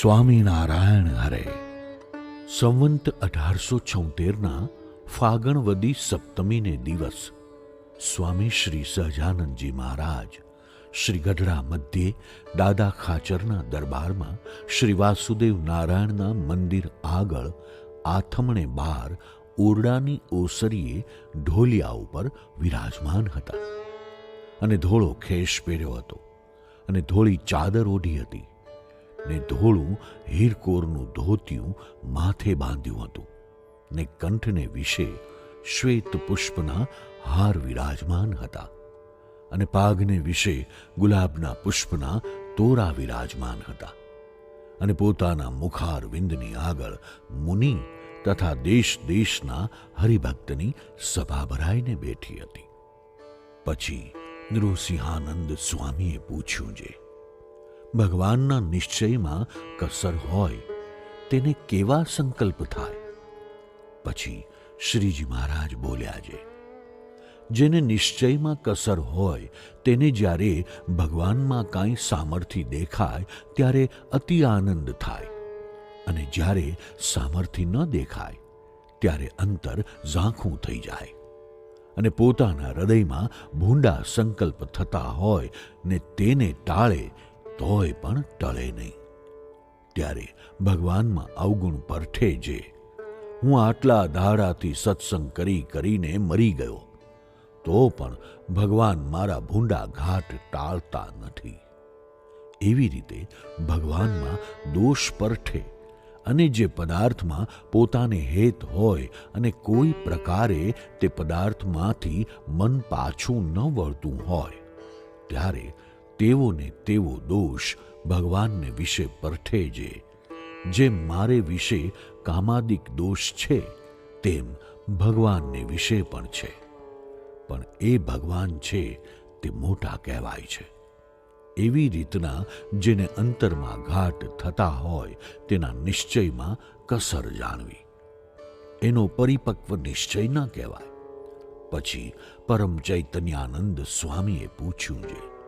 સ્વામિનારાયણ હરે. સંવંત અઢારસો છોતેરના ફાગણવદી સપ્તમીને દિવસ સ્વામી શ્રી સહજાનંદજી મહારાજ શ્રી ગઢડા મધ્યે દાદા ખાચરના દરબારમાં શ્રી વાસુદેવ નારાયણના મંદિર આગળ આથમણે બાર ઓરડાની ઓસરીએ ઢોલિયા ઉપર વિરાજમાન હતા. અને ધોળો ખેશ પહેર્યો હતો અને ધોળી ચાદર ઓઢી હતી. ને ધોળું હીરકોરનું ધોતિયું માથે બાંધ્યું હતું ને કંઠને વિશે શ્વેત પુષ્પના હાર વિરાજમાન હતા અને પાઘને વિશે ગુલાબના પુષ્પના તોરા વિરાજમાન હતા અને પોતાના મુખાર વિંદની આગળ મુનિ તથા દેશ દેશના હરિભક્તની સભા ભરાઈને બેઠી હતી. પછી નૃસિંહાનંદ સ્વામીએ પૂછ્યું છે ભગવાનના નિશ્ચયમાં કસર હોય, તેને કેવા સંકલ્પ થાય? પછી શ્રીજી મહારાજ બોલ્યા છે, જેને નિશ્ચયમાં કસર હોય, તેને જ્યારે ભગવાનમાં કાંઈ સામર્થ્ય દેખાય, ત્યારે અતિ આનંદ થાય. અને જ્યારે સામર્થ્ય ન દેખાય, ત્યારે અંતર ઝાંખું થઈ જાય. અને પોતાના હૃદયમાં ભૂંડા સંકલ્પ થતા હોય ને તેને ટાળે તોય પણ ટળે નહીં. ત્યારે ભગવાનમાં અવગુણ પરઠે જે. હું આટલા દાડાથી સત્સંગ કરી કરીને મરી ગયો. તો પણ ભગવાન મારા ભૂંડા ઘાટ ટાળતા નથી. એવી રીતે ભગવાનમાં દોષ પરઠે અને જે પદાર્થમાં પોતાને હેત હોય અને કોઈ પ્રકારે તે પદાર્થમાંથી મન પાછું ન વળતું હોય, ત્યારે તેવોને તેવો દોષ ભગવાનને વિશે પરઠે જે જેમ મારે વિશે કામાદિક દોષ છે, તેમ ભગવાનને વિશે પણ છે. પણ એ ભગવાન છે તે મોટા કહેવાય છે. એવી રીતના જેને અંતરમાં ઘાટ થતા હોય તેના નિશ્ચયમાં કસર જાણવી. એનો પરિપક્વ નિશ્ચય ન કહેવાય. પછી પરમ ચૈતન્યાનંદ સ્વામીએ પૂછ્યું છે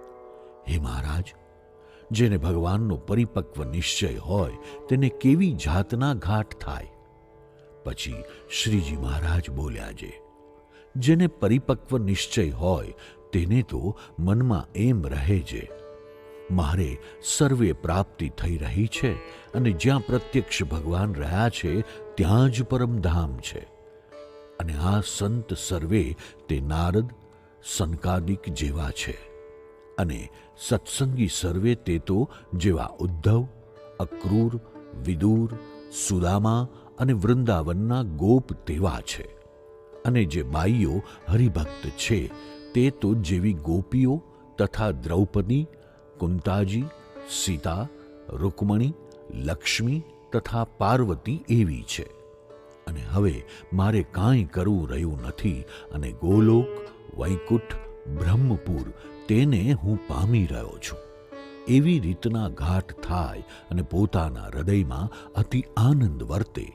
હે મહારાજ, જેને ભગવાનનો પરિપક્વ નિશ્ચય હોય, તેને કેવી જાતના ઘાટ થાય? પછી શ્રીજી મહારાજ બોલ્યા છે જેને પરિપક્વ નિશ્ચય હોય, તેને તો મનમાં એમ રહે છે મારે સર્વે પ્રાપ્તિ થઈ રહી છે અને જ્યાં પ્રત્યક્ષ ભગવાન રહ્યા છે, ત્યાં જ પરમધામ છે. અને આ સંત સર્વે તે નારદ સનકાદિક જેવા છે. અને સત્સંગી સર્વે તે તો જેવા ઉદ્ધવ, અક્રૂર, વિદુર, સુદામા અને વૃંદાવનના ગોપ તેવા છે. અને જે બાઈઓ હરિભક્ત છે, તે તો જેવી ગોપીઓ તથા દ્રૌપદી, કુંતાજી, સીતા, રૂકમણી, લક્ષ્મી તથા પાર્વતી એવી છે. અને હવે મારે કાંઈ કરવું રહ્યું નથી અને ગોલોક, વૈકુંઠ, બ્રહ્મપુર તેને હું પામી રહ્યો છું. એવી રીતના ઘાટ થાય અને પોતાના હૃદયમાં અતિ આનંદ વર્તે.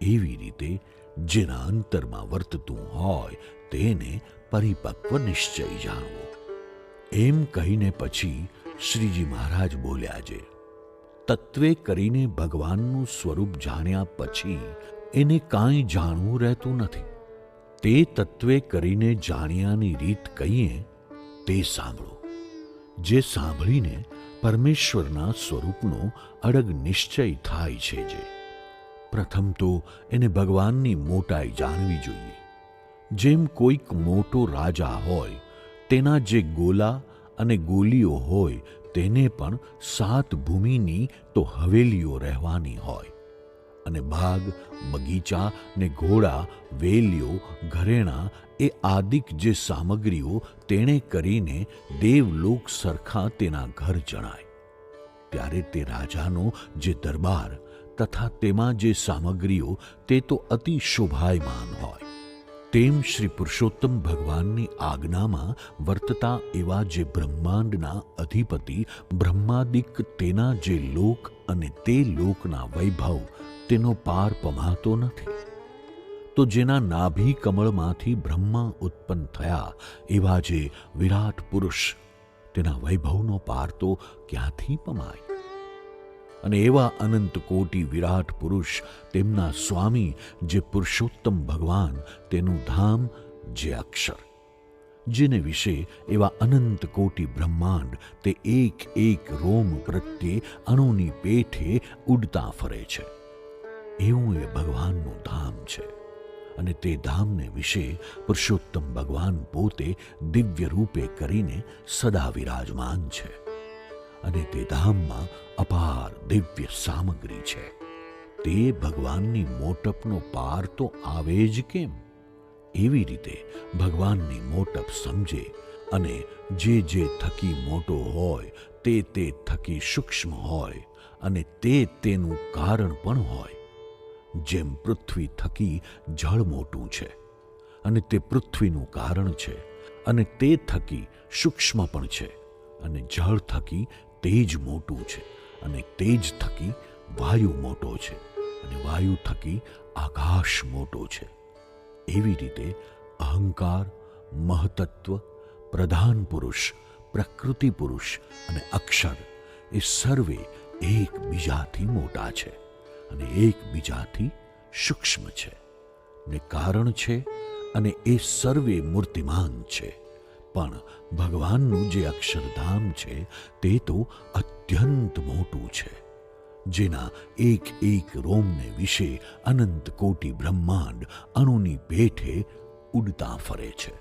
એવી રીતે જેના અંતરમાં વર્તતું હોય તેને પરિપક્વ નિશ્ચય જાણવો. એમ કહીને પછી શ્રીજી મહારાજ બોલ્યા છે તત્વે કરીને ભગવાનનું સ્વરૂપ જાણ્યા પછી એને કાંઈ જાણવું રહેતું નથી. તે તત્વે કરીને જાણ્યાની રીત કહીએ તે સાંભળો. જે સાંભળીને પરમેશ્વરના સ્વરૂપનો અડગ નિશ્ચય થાય છે જે. પ્રથમ તો એને ભગવાનની મોટાઈ જાણવી જોઈએ. જેમ કોઈક મોટો રાજા હોય, તેના જે ગોલા અને ગોલીઓ હોય, તેને પણ સાત ભૂમિની તો હવેલીઓ રહેવાની હોય. અને બાગ, બગીચા ને ઘોડા, વેલીઓ, ઘરેણાં એ આદિક જે સામગ્રીઓ તેણે કરીને દેવલોક સરખા તેના ઘર જણાય. ત્યારે તે રાજાનો જે દરબાર તથા તેમાં જે સામગ્રીઓ તે તો અતિ શોભાયમાન હોય. તેમ શ્રી પુરુષોત્તમ ભગવાનની આજ્ઞામાં વર્તતા એવા જે બ્રહ્માંડના અધિપતિ, બ્રહ્માદિક તેના જે લોક અને તે લોકના વૈભવ, તેનો પાર પમાતો નથી. તો જેના નાભી કમળમાંથી બ્રહ્મા ઉત્પન્ન થયા એવા જે વિરાટ પુરુષ, તેના વૈભવનો પાર તો ક્યાંથી પમાય? અને એવા અનંત કોટી વિરાટ પુરુષ તેમના સ્વામી જે પુરુષોત્તમ ભગવાન તેનું ધામ જે અક્ષર. જેને વિશે એવા અનંત કોટી બ્રહ્માંડ તે એક એક રોમ પ્રત્યે અણુની પેઠે ઉડતા ફરે છે. એવું એ ભગવાનનું ધામ છે અને તે ધામને વિશે પુરુષોત્તમ ભગવાન પોતે દિવ્ય રૂપે કરીને સદા વિરાજમાન છે. અને તે ધામમાં અપાર દિવ્ય સામગ્રી છે. તે ભગવાનની મોટપનો પાર તો આવે જ કેમ? એવી રીતે ભગવાનની મોટપ સમજે અને જે જે થકી મોટો હોય, તે તે થકી સૂક્ષ્મ હોય અને તે તેનું કારણ પણ હોય. જેમ પૃથ્વી થકી જળ મોટું છે અને તે પૃથ્વીનું કારણ છે અને તે થકી સૂક્ષ્મ પણ છે અને જળ થકી તેજ મોટું છે અને તેજ થકી વાયુ મોટો છે અને વાયુ થકી આકાશ મોટો છે. એવી રીતે અહંકાર, મહતત્વ, પ્રધાન પુરુષ, પ્રકૃતિ પુરુષ અને અક્ષર એ સર્વે એકબીજાથી મોટા છે અને એકબીજાથી સૂક્ષ્મ છે. ને કારણ છે અને એ સર્વે મૂર્તિમાન છે. પણ ભગવાનનું જે અક્ષરધામ છે, તે તો અત્યંત મોટું છે. જેના એક એક રોમને વિશે અનંત કોટી બ્રહ્માંડ અણુની પેઠે ઉડતા ફરે છે.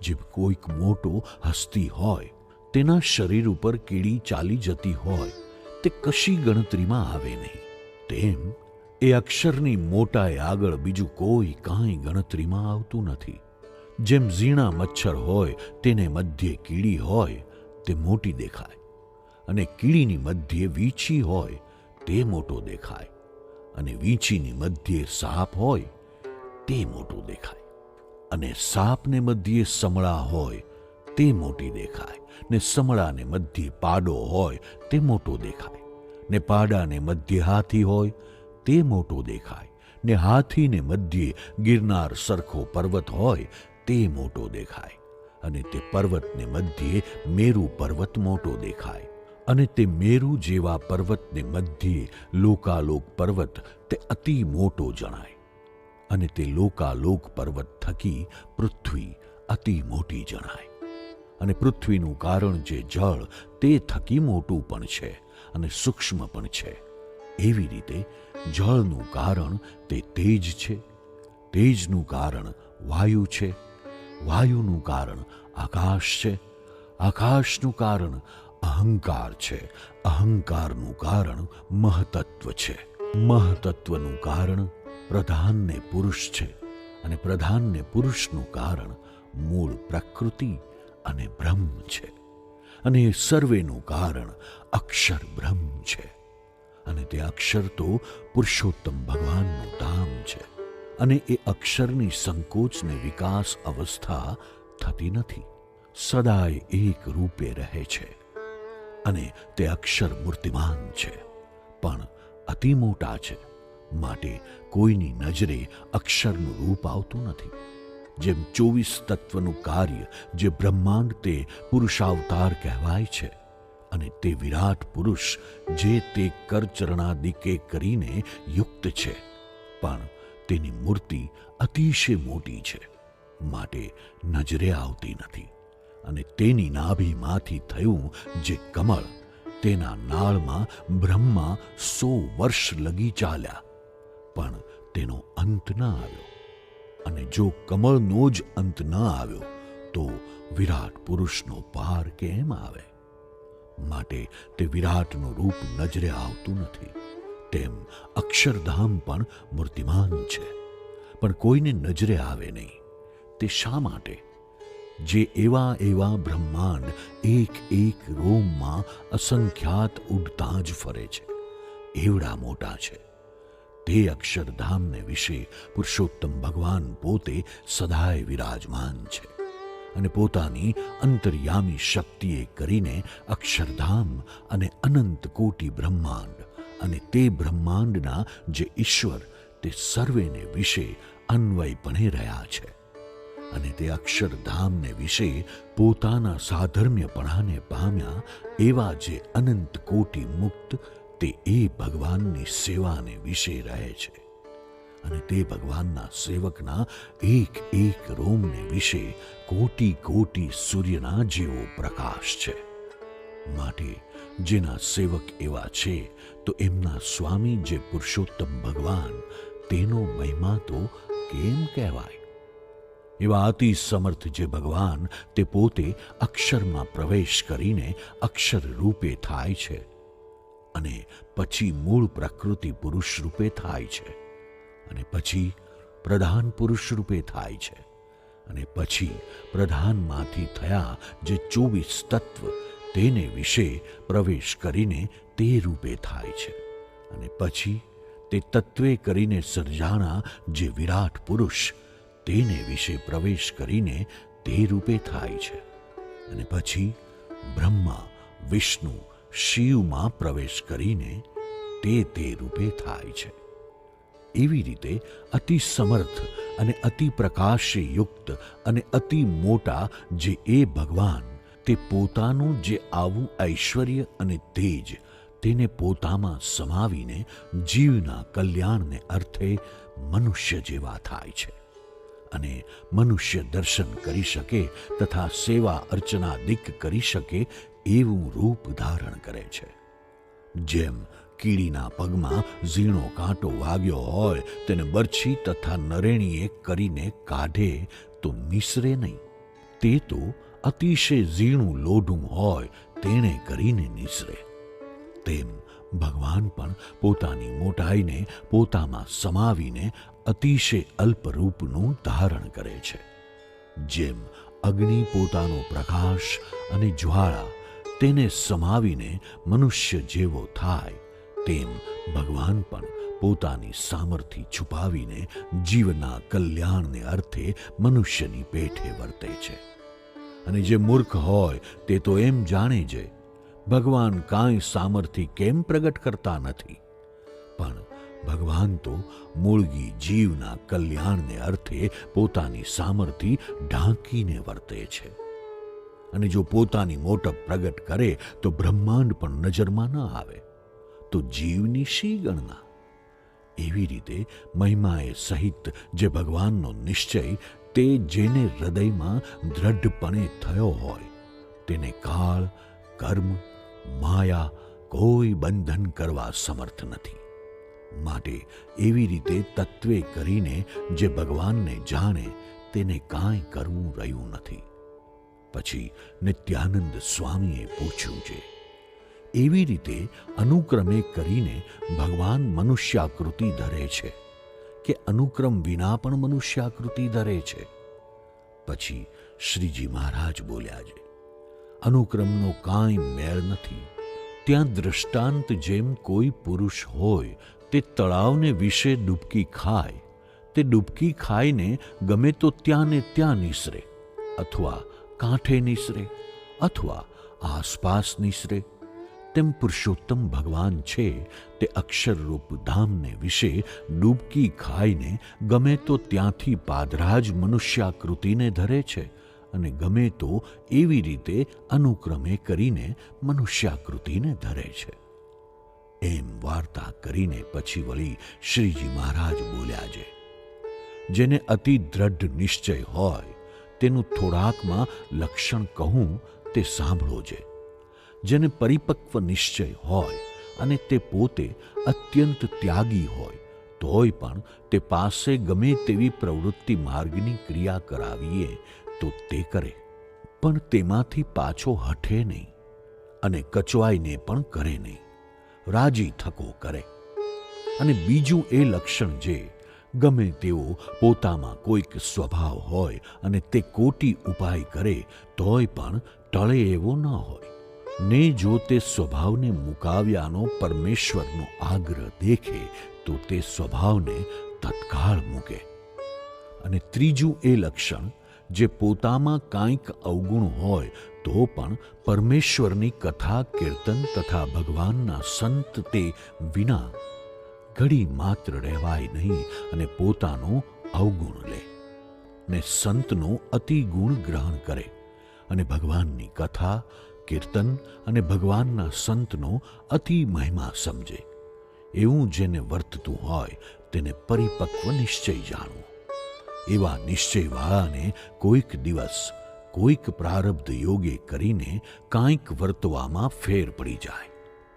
જેમ કોઈક મોટો હસ્તી હોય, તેના શરીર ઉપર કીડી ચાલી જતી હોય, તે કશી ગણતરીમાં આવે નહીં. તેમ એ અક્ષરની મોટાએ આગળ બીજું કોઈ કાંઈ ગણતરીમાં આવતું નથી. જેમ ઝીણા મચ્છર હોય, તેને મધ્યે કીડી હોય, તે મોટી દેખાય. અને કીડીની મધ્યે વીંછી હોય, તે મોટો દેખાય. અને વીંછીની મધ્યે સાપ હોય, તે મોટો દેખાય. અને સાપને મધ્યે સમળા હોય, તે મોટી દેખાય. ને સમળાને મધ્યે પાડો હોય, તે મોટો દેખાય. ને પાડાને મધ્યે હાથી હોય, તે મોટો દેખાય. ને હાથીને મધ્યે ગિરનાર સરખો પર્વત હોય તે મોટો દેખાય અને તે પર્વતને મધ્યે મેરુ પર્વત મોટો દેખાય અને તે મેરુ જેવા પર્વતને મધ્યે લોકાલોક પર્વત તે અતિ મોટો જણાય અને તે લોકાલોક પર્વત થકી પૃથ્વી અતિ મોટી જણાય. અને પૃથ્વીનું કારણ જે જળ તે થકી મોટું પણ છે અને સૂક્ષ્મ પણ છે. એવી રીતે જળનું કારણ તે તેજ છે. તેજનું કારણ વાયુ છે. વાયુનું કારણ આકાશ છે. આકાશનું કારણ અહંકાર છે. અહંકારનું કારણ મહતત્વ છે. મહતત્વનું કારણ પ્રધાનને પુરુષ છે અને પ્રધાનને પુરુષનું કારણ મૂળ પ્રકૃતિ અને બ્રહ્મ છે. અને સર્વેનું કારણ અક્ષર બ્રહ્મ છે. અને તે અક્ષર તો પુરુષોત્તમ ભગવાનનું ધામ છે. અને એ અક્ષરની સંકોચને વિકાસ અવસ્થા થતી નથી. સદાય એક રૂપે રહે છે અને તે અક્ષર મૂર્તિમાન છે. પણ અતિ મોટા છે. માટે કોઈની નજરે અક્ષરનું રૂપ આવતું નથી. જેમ ચોવીસ તત્વનું કાર્ય જે બ્રહ્માંડ તે પુરુષાવતાર કહેવાય છે અને તે વિરાટ પુરુષ જે તે કરચરણાદિકે કરીને યુક્ત છે. પણ તેની મૂર્તિ અતિશય મોટી છે, માટે નજરે આવતી નથી. અને તેની નાભીમાંથી થયું જે કમળ, તેના નાળમાં બ્રહ્મા સો વર્ષ લગી ચાલ્યા, પણ તેનો અંત ન આવ્યો. અને જો કમળનો જ અંત ન આવ્યો, તો વિરાટ પુરુષનો પાર કેમ આવે? માટે તે વિરાટનું રૂપ નજરે આવતું નથી. તેમ અક્ષરધામ પણ મૂર્તિમાન છે. પણ કોઈને નજરે આવે નહીં. તે શા માટે? જે એવા એવા બ્રહ્માંડ એક એક રોમમાં અસંખ્યાત ઉડતા જ ફરે છે. એવડા મોટા છે. તે અક્ષરધામને વિશે પુરુષોત્તમ ભગવાન પોતે સદાય વિરાજમાન છે અને પોતાની અંતર્યામી શક્તિએ કરીને અક્ષરધામ અને અનંત કોટી બ્રહ્માંડ અને તે બ્રહ્માંડના જે ઈશ્વર, તે સર્વેને વિશે અન્વયપણે રહ્યા છે. અને તે અક્ષરધામને વિશે પોતાના સાધર્મ્યપણાને પામ્યા એવા જે અનંત કોટી મુક્ત, તે એ ભગવાનની સેવાને વિશે રહે છે. અને તે ભગવાનના સેવકના એક એક રોમને વિશે કોટી કોટી સૂર્યના જેવો પ્રકાશ છે. માટે જેના સેવક એવા છે, તો એમના સ્વામી જે પુરુષોત્તમ ભગવાન, તેનો મહિમા તો કેમ કહેવાય? એવા અતિ સમર્થ જે ભગવાન, તે પોતે અક્ષરમાં પ્રવેશ કરીને અક્ષર રૂપે થાય છે અને પછી મૂળ પ્રકૃતિ પુરુષ રૂપે થાય છે અને પછી પ્રધાન પુરુષ રૂપે થાય છે અને પછી પ્રધાનમાંથી થયા જે ચોવીસ તત્વ તેને વિશે પ્રવેશ કરીને તે રૂપે થાય છે. અને પછી તે તત્વે કરીને સર્જાણા જે વિરાટ પુરુષ તેને વિશે પ્રવેશ કરીને તે રૂપે થાય છે. અને પછી બ્રહ્મા, વિષ્ણુ, શિવમાં પ્રવેશ કરીને તે તે રૂપે થાય છે. એવી રીતે અતિ સમર્થ અને અતિ પ્રકાશયુક્ત અને અતિ મોટા જે એ ભગવાન તે પોતાનું જે આવું ઐશ્વર્ય અને તેજ તેને પોતામાં સમાવીને જીવના કલ્યાણને અર્થે મનુષ્ય જેવા થાય છે. અને મનુષ્ય દર્શન કરી શકે તથા સેવા અર્ચના દિક કરી શકે એવું રૂપ ધારણ કરે છે. જેમ કીડીના પગમાં ઝીણો કાંટો વાગ્યો હોય તેને બરછી તથા નરેણીએ કરીને કાઢે તો નિસરે નહીં. તે તો અતિશય ઝીણું લોઢું હોય તેણે કરીને નિસરે. તેમ ભગવાન પણ પોતાની મોટાઈને પોતામાં સમાવીને અતિશય અલ્પરૂપનું ધારણ કરે છે. જેમ અગ્નિ પોતાનો પ્રકાશ અને જ્વાળા તેને સમાવીને મનુષ્ય જેવો થાય, તેમ ભગવાન પણ પોતાની સામર્થ્ય છુપાવીને જીવના કલ્યાણને અર્થે મનુષ્યની પેઠે વર્તે છે. અને જે મૂર્ખ હોય તે તો એમ જાણે છે, ભગવાન કાંઈ સામર્થ્ય કેમ પ્રગટ કરતા નથી? પણ ભગવાન તો મૂળગી જીવના કલ્યાણને અર્થે પોતાની સામર્થ્ય ઢાંકીને વર્તે છે. અને જો પોતાની મોટપ પ્રગટ કરે તો બ્રહ્માંડ પણ નજરમાં ન આવે, તો જીવની શી ગણના? એવી રીતે મહિમાએ સહિત જે ભગવાનનો નિશ્ચય તે જેને હૃદયમાં દ્રઢપણે થયો હોય, તેને કાળ, કર્મ, માયા કોઈ બંધન કરવા સમર્થ નથી. માટે એવી રીતે તત્વે કરીને જે ભગવાનને જાણે, તેને કાંઈ કરવું રહ્યું નથી. પછી નિત્યાનંદ સ્વામીએ પૂછ્યું છે, એવી રીતે અનુક્રમે કરીને ભગવાન મનુષ્યાકૃતિ ધરે છે કે અનુક્રમ વિના પણ મનુષ્યાકૃતિ ધરે છે. પછી શ્રીજી મહારાજ બોલ્યા છે, અનુક્રમનો કાંઈ મેળ નથી. ત્યાં દ્રષ્ટાંત જેમ કોઈ પુરુષ હોય, તે તળાવને વિશે ડૂબકી ખાય. તે ડૂબકી ખાઈને ગમે તો ત્યાં ને ત્યાં નિસરે, અથવા કાંઠે નિસરે, અથવા આસપાસ નિસરે. તેમ પુરુષોત્તમ ભગવાન છે તે અક્ષરરૂપ ધામને વિશે ડૂબકી ખાઈને ગમે તો ત્યાંથી પાદરાજ મનુષ્યાકૃતિને ધરે છે અને ગમે તો એવી રીતે અનુક્રમે કરીને મનુષ્યાકૃતિને ધરે છે. એમ વાર્તા કરીને પછી વળી શ્રીજી મહારાજ બોલ્યા છે, જેને અતિ દ્રઢ નિશ્ચય હોય તેનું થોડાકમાં લક્ષણ કહું તે સાંભળો છે જેને પરિપક્વ નિશ્ચય હોય અને તે પોતે અત્યંત ત્યાગી હોય, તોય પણ તે પાસે ગમે તેવી પ્રવૃત્તિ માર્ગની ક્રિયા કરાવીએ તો તે કરે. પણ તેમાંથી પાછો હઠે નહીં અને કચવાઈને પણ કરે નહીં. રાજી થકો કરે. અને બીજું એ લક્ષણ જે, ગમે તેવો પોતામાં કોઈક સ્વભાવ હોય અને તે કોટી ઉપાય કરે, તોય પણ ટળે એવો ન હોય. ને જો તે સ્વભાવને મુકાવ્યાનો પરમેશ્વરનો આગ્રહ દેખે, તો તે સ્વભાવને તત્કાળ મૂકે. અને ત્રીજું એ લક્ષણ, જે પોતામાં કાંઈક અવગુણ હોય, તો પણ પરમેશ્વરની કથા, કીર્તન તથા ભગવાનના સંત તે વિના ઘડી માત્ર રહેવાય નહીં અને પોતાનો અવગુણ લે. ને સંતનો અતિગુણ ગ્રહણ કરે અને ભગવાનની કથા કીર્તન અને ભગવાનના સંતનો અતિ મહિમા સમજે. એવું જેને વર્તતું હોય તેને પરિપક્વ નિશ્ચય જાણવો. એવા નિશ્ચયવાળાને કોઈક દિવસ, કોઈક પ્રારબ્ધ યોગે કરીને કાંઈક વર્તવામાં ફેર પડી જાય.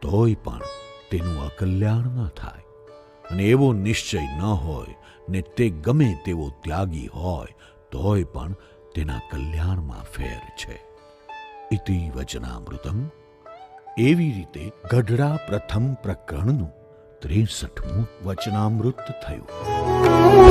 તોય પણ તેનું અકલ્યાણ ન થાય. અને એવો નિશ્ચય ન હોય ને તે ગમે તેવો ત્યાગી હોય, તોય પણ તેના કલ્યાણમાં ફેર છે. ઇતિ વચનામૃતમ એવી રીતે ગઢડા પ્રથમ પ્રકરણનું ત્રેસઠમું વચનામૃત થયું